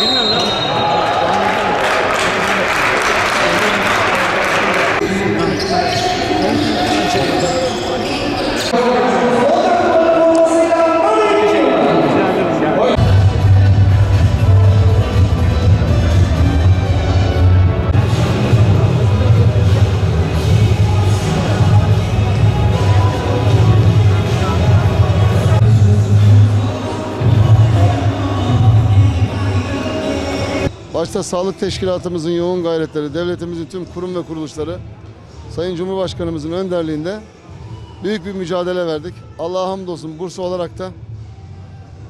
Bilmiyorum lan. Başta sağlık teşkilatımızın yoğun gayretleri, devletimizin tüm kurum ve kuruluşları, Sayın Cumhurbaşkanımızın önderliğinde büyük bir mücadele verdik. Allah'a hamdolsun Bursa olarak da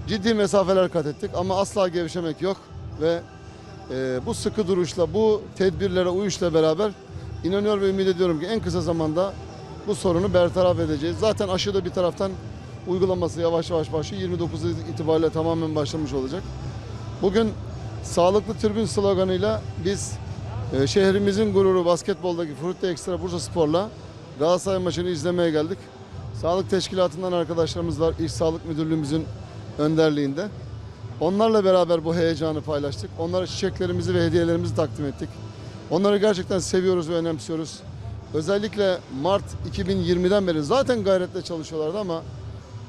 ciddi mesafeler kat ettik ama asla gevşemek yok ve e, bu sıkı duruşla, bu tedbirlere uyuşla beraber inanıyor ve ümit ediyorum ki en kısa zamanda bu sorunu bertaraf edeceğiz. Zaten aşı da bir taraftan uygulaması yavaş yavaş başlıyor. 29 itibariyle tamamen başlamış olacak. Bugün sağlıklı tribün sloganıyla biz e, şehrimizin gururu basketboldaki Frutti Ekstra Bursa Spor'la Galatasaray maçını izlemeye geldik. Sağlık teşkilatından arkadaşlarımız var. İş Sağlık Müdürlüğümüzün önderliğinde. Onlarla beraber bu heyecanı paylaştık. Onlara çiçeklerimizi ve hediyelerimizi takdim ettik. Onları gerçekten seviyoruz ve önemsiyoruz. Özellikle Mart 2020'den beri zaten gayretle çalışıyorlardı ama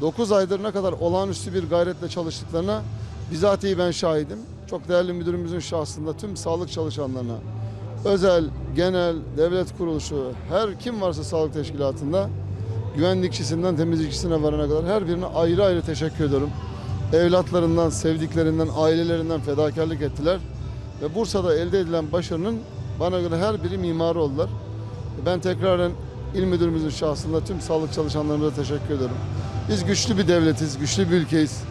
9 aydır ne kadar olağanüstü bir gayretle çalıştıklarına bizatihi ben şahidim. Çok değerli müdürümüzün şahsında tüm sağlık çalışanlarına, özel, genel, devlet kuruluşu, her kim varsa sağlık teşkilatında güvenlikçisinden temizlikçisine varana kadar her birine ayrı ayrı teşekkür ediyorum. Evlatlarından, sevdiklerinden, ailelerinden fedakarlık ettiler. Ve Bursa'da elde edilen başarının bana göre her biri mimarı oldular. Ben tekraren il müdürümüzün şahsında tüm sağlık çalışanlarımıza teşekkür ediyorum. Biz güçlü bir devletiz, güçlü bir ülkeyiz.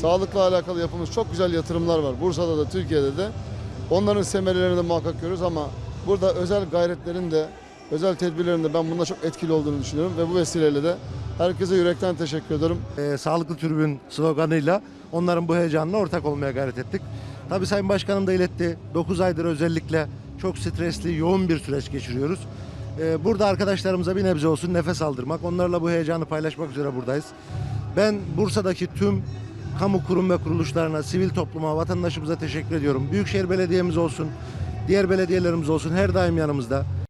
Sağlıkla alakalı yapılmış çok güzel yatırımlar var. Bursa'da da Türkiye'de de. Onların semerelerini de muhakkak görüyoruz ama burada özel gayretlerin de özel tedbirlerin de ben bunda çok etkili olduğunu düşünüyorum ve bu vesileyle de herkese yürekten teşekkür ediyorum. e, sağlıklı tribün sloganıyla onların bu heyecanına ortak olmaya gayret ettik. Tabii Sayın Başkanım da iletti. 9 aydır özellikle çok stresli, yoğun bir süreç geçiriyoruz. E, burada arkadaşlarımıza bir nebze olsun nefes aldırmak, onlarla bu heyecanı paylaşmak üzere buradayız. Ben Bursa'daki tüm kamu kurum ve kuruluşlarına, sivil topluma, vatandaşımıza teşekkür ediyorum. Büyükşehir Belediye'miz olsun, diğer belediyelerimiz olsun her daim yanımızda.